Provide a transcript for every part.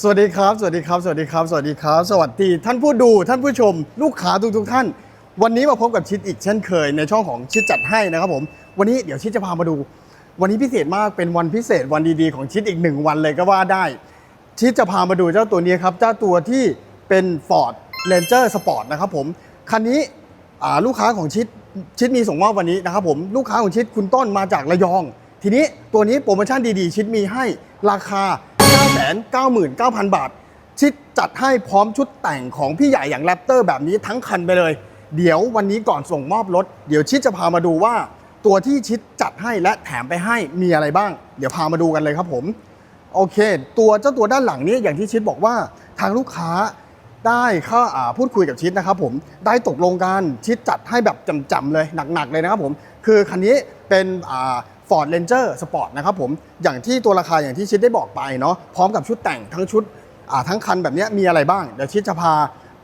สวัสดีครับ สวัสดีครับ สวัสดีครับ สวัสดีครับ สวัสดีท่านผู้ดูท่านผู้ชม ลูกค้าทุกทุกท่าน วันนี้มาพบกับชิดอีกเช่นเคยในช่องของชิดจัดให้นะครับผม วันนี้เดี๋ยวชิดจะพามาดู วันนี้พิเศษมากเป็นวันพิเศษวันดีๆของชิดอีกหนึ่งวันเลยก็ว่าได้ ชิดจะพามาดูเจ้าตัวนี้ครับเจ้าตัวที่เป็น Ford Ranger Sport นะครับผมคันนี้ลูกค้าของชิดชิดมีส่งมอบวันนี้นะครับผมลูกค้าของชิดคุณต้นมาจากระยอง ทีนี้ตัวนี้โปรโมชั่นดีๆ ชิดมีให้ราคา 999,000 บาท ชิดจัดให้พร้อมชุดแต่งของพี่ใหญ่อย่างแรปเตอร์แบบนี้ทั้งคันไปเลย เดี๋ยววันนี้ก่อนส่งมอบรถ เดี๋ยวชิดจะพามาดูว่า ตัวที่ชิดจัดให้และแถมไปให้มีอะไรบ้าง เดี๋ยวพามาดูกันเลยครับผมโอเค ตัวเจ้าตัวด้านหลังนี้อย่างที่ชิดบอกว่าทางลูกค้าได้เข้าอ่าพูดคุยกับชิดนะครับผมได้ตกลงกันชิดจัดให้แบบจำๆเลยหนักๆเลยนะครับผมคือคันนี้เป็นอ่า Ford Ranger Sport นะครับผมอย่างที่ตัวราคาอย่างที่ชิดได้บอกไปเนาะพร้อมกับชุดแต่งทั้งชุดทั้งคันแบบนี้มีอะไรบ้าง เดี๋ยวชิดจะพา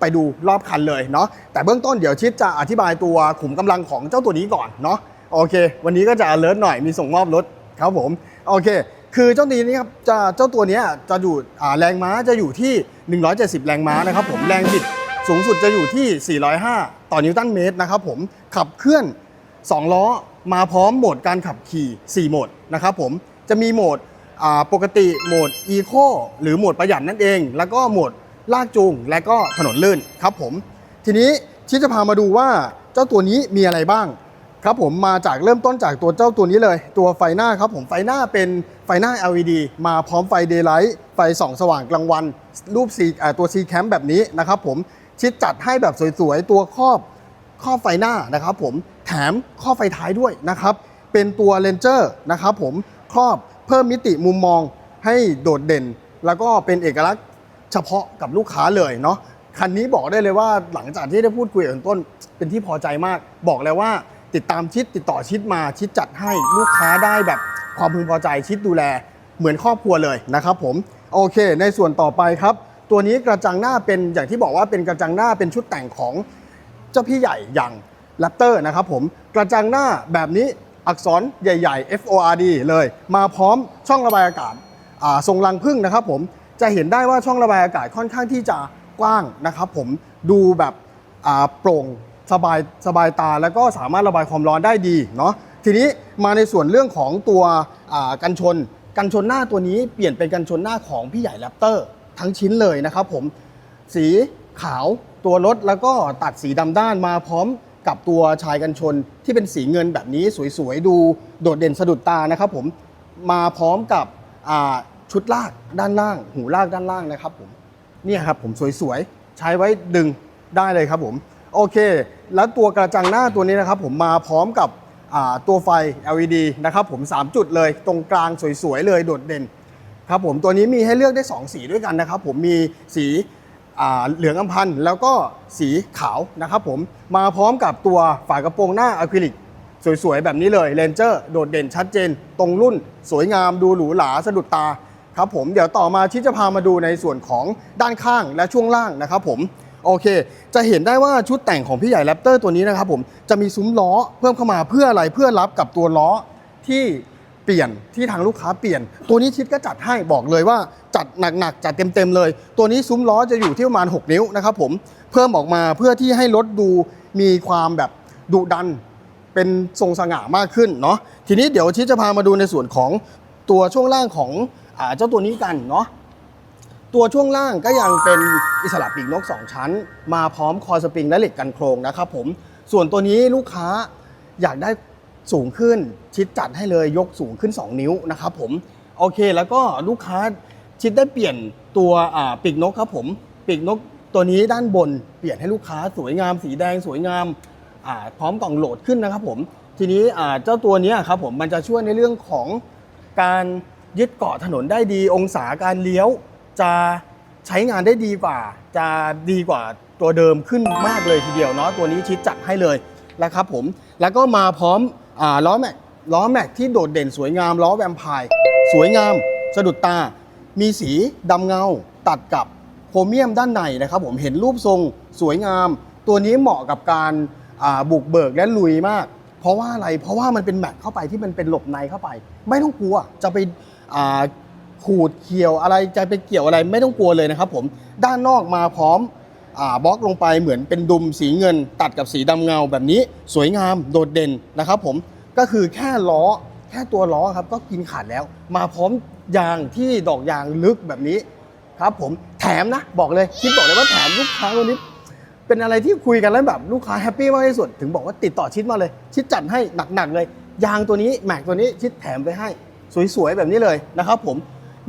ไปดูรอบคันเลยเนาะแต่เบื้องต้นเดี๋ยวชิดจะอธิบายตัวขุมกำลังของเจ้าตัวนี้ก่อนเนาะโอเค วันนี้ก็จะ alert หน่อยมีส่งมอบรถครับผมโอเค คือเจ้าตัวนี้ครับจะเจ้าตัวนี้จะอยู่แรงม้าจะอยู่ที่ 170 แรงม้านะครับผมแรงบิดสูงสุดจะอยู่ที่ 405 ต่อนิวตันเมตรนะครับผมขับเคลื่อน 2 ล้อ มาพร้อมโหมดการขับขี่ 4 โหมดนะครับผมจะมีโหมดปกติโหมด Eco หรือโหมดประหยัดนั่นเอง แล้วก็โหมดลากจูงและก็ถนนลื่นครับผม ทีนี้ชิดจะพามาดูว่าเจ้าตัวนี้มีอะไรบ้างครับผมมาจากเริ่มต้นจากตัวเจ้าตัวนี้เลย ตัวไฟหน้าครับผมไฟหน้าเป็นไฟหน้า LED มาพร้อมไฟ Daylight ไฟส่องสว่างกลางวัน รูป C ตัว C Cam แบบนี้นะครับผมชิดจัดให้แบบสวยๆ ตัวครอบ ครอบไฟหน้านะครับผมแถมครอบไฟท้ายด้วยนะครับ เป็นตัวเลนเจอร์นะครับผมครอบเพิ่มมิติมุมมองให้โดดเด่น แล้วก็เป็นเอกลักษณ์เฉพาะกับลูกค้าเลยเนาะคันนี้บอกได้เลยว่าหลังจากที่ได้พูดคุยกับต้น เป็นที่พอใจมาก บอกเลยว่าติดตามชิดติดต่อชิดมาชิดจัดให้ลูกค้าได้แบบความพึงพอใจชิดดูแลเหมือนครอบครัวเลยนะครับผมโอเค ในส่วนต่อไปครับ ตัวนี้กระจังหน้าเป็นอย่างที่บอกว่าเป็นกระจังหน้าเป็นชุดแต่งของ เจ้าพี่ใหญ่อย่างแรปเตอร์นะครับผมกระจังหน้าแบบนี้อักษรใหญ่ ๆ F O R D เลย มาพร้อมช่องระบายอากาศทรงรังพึ่งนะครับผมจะเห็นได้ว่าช่องระบายอากาศค่อนข้างที่จะกว้างนะครับผมดูแบบโปร่งสบายสบายตาแล้วก็สามารถระบายความร้อนได้ดีเนาะทีนี้มาในส่วนเรื่องของตัวกันชน กันชนหน้าตัวนี้เปลี่ยนเป็นกันชนหน้าของพี่ใหญ่แรปเตอร์ทั้งชิ้นเลยนะครับผมสีขาว ตัวรถแล้วก็ตัดสีดำด้านมาพร้อมกับตัวชายกันชนที่เป็นสีเงินแบบนี้สวยๆ ดูโดดเด่นสะดุดตานะครับผมมาพร้อมกับชุดลากด้านล่าง หูลากด้านล่างนะครับผมเนี่ยครับผมสวยๆ ใช้ไว้ดึงได้เลยครับผมโอเค แล้วตัวกระจังหน้าตัวนี้นะครับผมมาพร้อมกับตัวไฟ LED นะครับผม 3 จุดเลยตรงกลางสวยๆ เลยโดดเด่นครับผมตัวนี้มีให้เลือกได้ 2 สีด้วยกันนะครับผมมีสี เหลืองอำพันธ์แล้วก็สีขาวนะครับผมมาพร้อมกับตัวฝากระโปรงหน้าอะคริลิกสวยๆ แบบนี้เลยเลนเจอร์โดดเด่นชัดเจน ตรงรุ่น สวยงามดูหรูหราสะดุดตาครับผมเดี๋ยวต่อมาชิดจะพามาดูในส่วนของด้านข้างและช่วงล่างนะครับผมโอเค จะเห็นได้ว่าชุดแต่งของพี่ใหญ่แรปเตอร์ตัวนี้นะครับผมจะมีซุ้มล้อเพิ่มเข้ามาเพื่ออะไรเพื่อรับกับตัวล้อที่ เปลี่ยนที่ทางลูกค้าเปลี่ยน ตัวนี้ชิดก็จัดให้บอกเลยว่าจัดหนักๆจัดเต็มๆเลย ตัวนี้ซุ้มล้อจะอยู่ที่ประมาณ 6 นิ้วนะครับผมเพิ่มออกมาเพื่อที่ให้รถดูมีความแบบดุดันเป็นทรงสง่ามากขึ้นเนาะทีนี้เดี๋ยวชิดจะพามาดูในส่วนของตัวช่วงล่างของอเจ้าตัวนี้กันเนาะตัวช่วงล่างก็ยังเป็นอิสระปีกนก 2 ชั้น มาพร้อมคอสปริงและเหล็กกันโครงนะครับผมส่วนตัวนี้ลูกค้าอยากได้ สูงขึ้นชิดจัดให้เลยยกสูงขึ้น 2 นิ้วนะครับผมโอเคแล้วก็ลูกค้าชิดได้เปลี่ยนตัวปีกนกครับผมปีกนกตัวนี้ด้านบนเปลี่ยนให้ลูกค้าสวยงาม สีแดงสวยงามาพร้อมกล่องโหลดขึ้นนะครับผมทีนี้เจ้าตัวนี้ครับผมมันจะช่วยในเรื่องของการยึดเกาะถนนได้ดี องศาการเลี้ยวจะใช้งานได้ดีกว่า จะดีกว่าตัวเดิมขึ้นมากเลยทีเดียวเนาะตัวนี้ชิดจัดให้เลยนะครับผมแล้วก็มาพร้อม ล้อแม็กล้อแม็กที่โดดเด่นสวยงามล้อแวมไพร์สวยงามสะดุดตา มีสีดำเงาตัดกับโครเมียมด้านในนะครับผมเห็นรูปทรงสวยงาม ตัวนี้เหมาะกับการาบุกเบิกและลุยมาก เพราะว่าอะไรเพราะว่ามันเป็นแม็กเข้าไปที่มันเป็นหลบในเข้าไป ไม่ต้องกลัวจะไปขูดเขี่ยวอะไรจะไปเกี่ยวอะไรไม่ต้องกลัวเลยนะครับผมด้านนอกมาพร้อม บล็อกลงไปเหมือนเป็นดุมสีเงิน ตัดกับสีดำเงาแบบนี้สวยงามโดดเด่นนะครับผมก็คือแค่ล้อแค่ตัวล้อครับก็กินขาดแล้ว มาพร้อมยางที่ดอกยางลึกแบบนี้ครับผมแถมนะบอกเลยคิดบอกเลยว่าแถมลูกค้าวันนี้เป็นอะไรที่คุยกันแล้วแบบลูกค้าแฮปปี้มากที่สุดถึงบอกว่าติดต่อชิดมาเลย ชิดจัดให้หนักๆเลย ยางตัวนี้แม็กตัวนี้ชิดแถมไปให้สวยๆแบบนี้เลยนะครับผม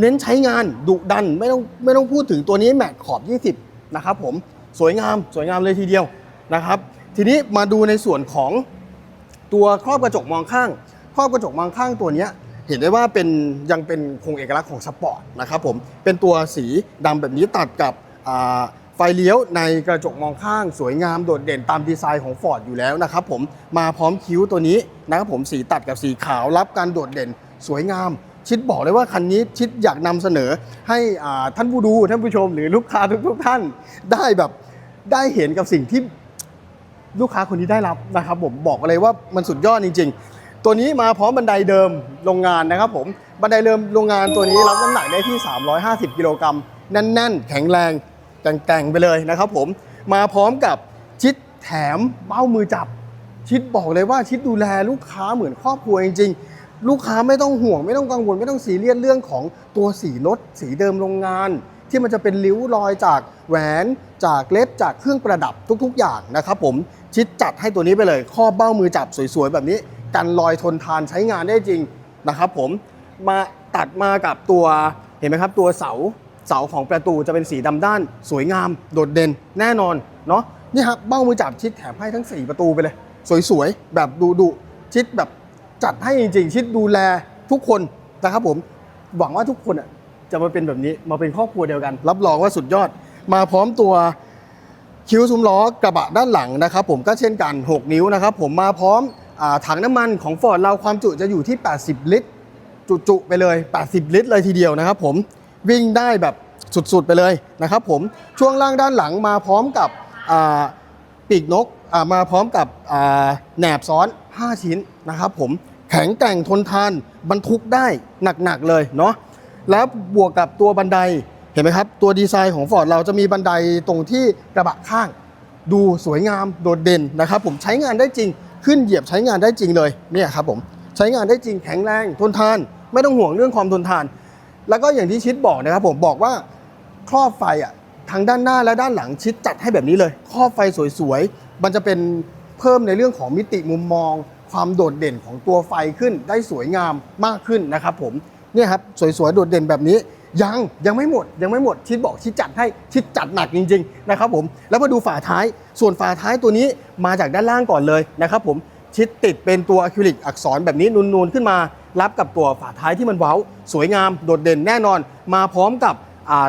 เน้นใช้งานดุดันไม่ต้องไม่ต้องพูดถึงตัวนี้แม็กขอบ 20 นะครับผม สวยงามสวยงามเลยทีเดียวนะครับ ทีนี้มาดูในส่วนของตัวครอบกระจกมองข้าง ครอบกระจกมองข้างตัวนี้เห็นได้ว่าเป็นยังเป็นคงเอกลักษณ์ของสปอร์ตนะครับผมเป็นตัวสีดำแบบนี้ตัดกับไฟเลี้ยวในกระจกมองข้างสวยงามโดดเด่นตามดีไซน์ของ Ford อยู่แล้วนะครับผมมาพร้อมคิ้วตัวนี้นะครับผมสีตัดกับสีขาวรับการโดดเด่นสวยงาม ชิดบอกเลยว่าคันนี้ชิดอยากนำเสนอให้ท่านผู้ดูท่านผู้ชมหรือลูกค้าทุกๆท่านได้แบบ ได้เห็นกับสิ่งที่ลูกค้าคนนี้ได้รับนะครับผมบอกเลยว่ามันสุดยอดจริง ๆ ตัวนี้มาพร้อมบันไดเดิมโรงงานนะครับผมบันไดเดิมโรงงานตัวนี้รับน้ำหนักได้ที่ 350 กิโลกรัมแน่น ๆ แข็งแรงแกร่งๆไปเลยนะครับผมมาพร้อมกับชิดแถมเบ้ามือจับ ชิดบอกเลยว่าชิดดูแลลูกค้าเหมือนครอบครัวจริง ๆ ลูกค้าไม่ต้องห่วงไม่ต้องกังวลไม่ต้องซีเรียสเรื่องของตัวสีรถสีเดิมโรงงาน ที่มันจะเป็นริ้วรอยจากแหวนจากเล็บจากเครื่องประดับทุกๆ อย่างนะครับผมชิดจัดให้ตัวนี้ไปเลยครอเบ้ามือจับสวยๆ แบบนี้ กันรอยทนทานใช้งานได้จริงนะครับผมมาตัดมากับตัวเห็นไหมครับ ตัวเสาเสาของประตูจะเป็นสีดำด้านสวยงาม โดดเด่นแน่นอนเนาะนี่ครับเบ้ามือจับชิดแถมให้ทั้ง 4 ประตูไปเลย สวยๆ แบบดูดุชิดแบบจัดให้จริงๆ ชิดดูแลทุกคนนะครับผมหวังว่าทุกคนอะ จะมาเป็นแบบนี้มาเป็นครอบครัวเดียวกัน รับรองว่าสุดยอด มาพร้อมตัวคิ้วซุ้มล้อกระบะด้านหลังนะครับ ผมก็เช่นกัน 6 นิ้วนะครับ ผมมาพร้อมอถังน้ำมันของ Ford เราความจุจะอยู่ที่ 80 ลิตร จุๆไปเลย 80 ลิตรเลยทีเดียวนะครับผมวิ่งได้แบบสุดๆไปเลยนะครับผมช่วงล่างด้านหลังมาพร้อมกับปีกนกมาพร้อมกับแหนบซ้อน 5 ชิ้นนะครับผมแข็งแกร่งทนทานบรรทุกได้หนักๆเลยเนาะ แล้วบวกกับตัวบันไดเห็นไหมครับ ตัวดีไซน์ของ Ford เราจะมีบันไดตรงที่กระบะข้าง ดูสวยงามโดดเด่นนะครับ ผมใช้งานได้จริงขึ้นเหยียบใช้งานได้จริงเลยเนี่ยครับผมใช้งานได้จริงแข็งแรงทนทาน ไม่ต้องห่วงเรื่องความทนทาน แล้วก็อย่างที่ชิดบอกนะครับ ผมบอกว่าครอบไฟอะทางด้านหน้าและด้านหลังชิดจัดให้แบบนี้เลย ครอบไฟสวยๆมันจะเป็นเพิ่มในเรื่องของมิติมุมมอง ความโดดเด่นของตัวไฟขึ้นได้สวยงามมากขึ้นนะครับผม เนี่ยครับสวยๆโดดเด่นแบบนี้ยังยังไม่หมดยังไม่หมดชิดบอกชิดจัดให้ชิดจัดหนักจริงๆนะครับผมแล้วมาดูฝาท้ายส่วนฝาท้ายตัวนี้มาจากด้านล่างก่อนเลยนะครับผมชิดติดเป็นตัวอะคริลิกอักษรแบบนี้นูนๆขึ้นมา รับกับตัวฝาท้ายที่มันเว้า สวยงามโดดเด่นแน่นอน มาพร้อมกับ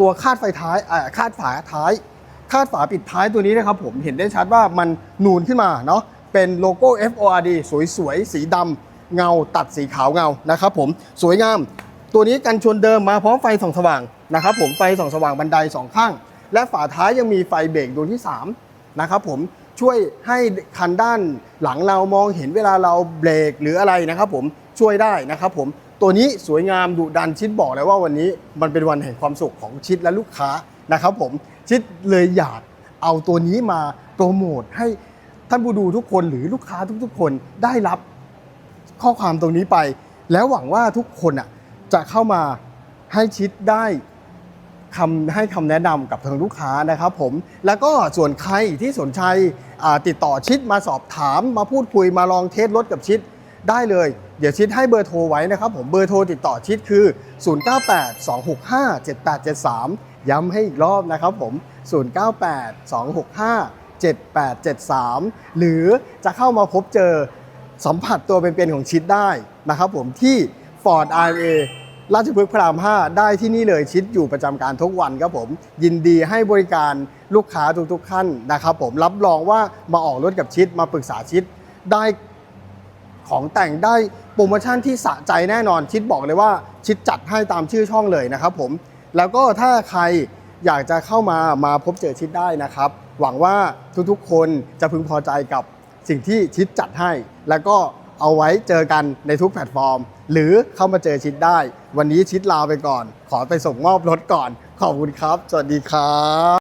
ตัวคาดไฟท้ายคาดฝาท้าย คาดฝาปิดท้ายตัวนี้นะครับผมเห็นได้ชัดว่ามันนูนขึ้นมาเนาะเป็นโลโก้ FORD สวยๆสีดำเงาตัดสีขาวเงานะครับผมสวยงาม ตัวนี้กันชนเดิมมาพร้อมไฟส่องสว่างนะครับผมไฟส่องสว่างบันไดสองข้าง และฝาท้ายยังมีไฟเบรกดวงที่3นะครับผมช่วยให้คันด้านหลังเรามองเห็นเวลาเราเบรกหรืออะไรนะครับผมช่วยได้นะครับผมตัวนี้สวยงามดุดันชิดบอกเลยว่าวันนี้มันเป็นวันแห่งความสุขของชิดและลูกค้านะครับผมชิดเลยอยากเอาตัวนี้มาโปรโมทให้ท่านผู้ดูทุกคนหรือลูกค้าทุกๆ คนได้รับข้อความตรงนี้ไป แล้วหวังว่าทุกคนอะ จะเข้ามาให้ชิดได้คำให้คำแนะนำกับทางลูกค้านะครับผมแล้วก็ส่วนใครที่สนใจติดต่อชิดมาสอบถามมาพูดคุยมาลองเทสรถกับชิดได้เลย เดี๋ยวชิดให้เบอร์โทรไว้นะครับผมเบอร์โทรติดต่อชิดคือ 0982657873 ย้ำให้อีกรอบนะครับผม 0982657873 หรือจะเข้ามาพบเจอสัมผัสตัวเป็นๆของชิดได้นะครับผมที่ Ford RA ราชพฤกษ์พระราม 5 ได้ที่นี่เลยชิดอยู่ประจำการทุกวันครับผม ยินดีให้บริการลูกค้าทุกๆท่านนะครับผมรับรองว่ามาออกรถกับชิดมาปรึกษาชิดได้ของแต่งได้โปรโมชั่นที่สะใจแน่นอนชิดบอกเลยว่าชิดจัดให้ตามชื่อช่องเลยนะครับผม แล้วก็ถ้าใครอยากจะเข้ามามาพบเจอชิดได้นะครับ หวังว่าทุกๆคนจะพึงพอใจกับสิ่งที่ชิดจัดให้ แล้วก็ เอาไว้เจอกันในทุกแพลตฟอร์ม หรือเข้ามาเจอชิดได้ วันนี้ชิดลาไปก่อน ขอไปส่งมอบรถก่อน ขอบคุณครับ สวัสดีครับ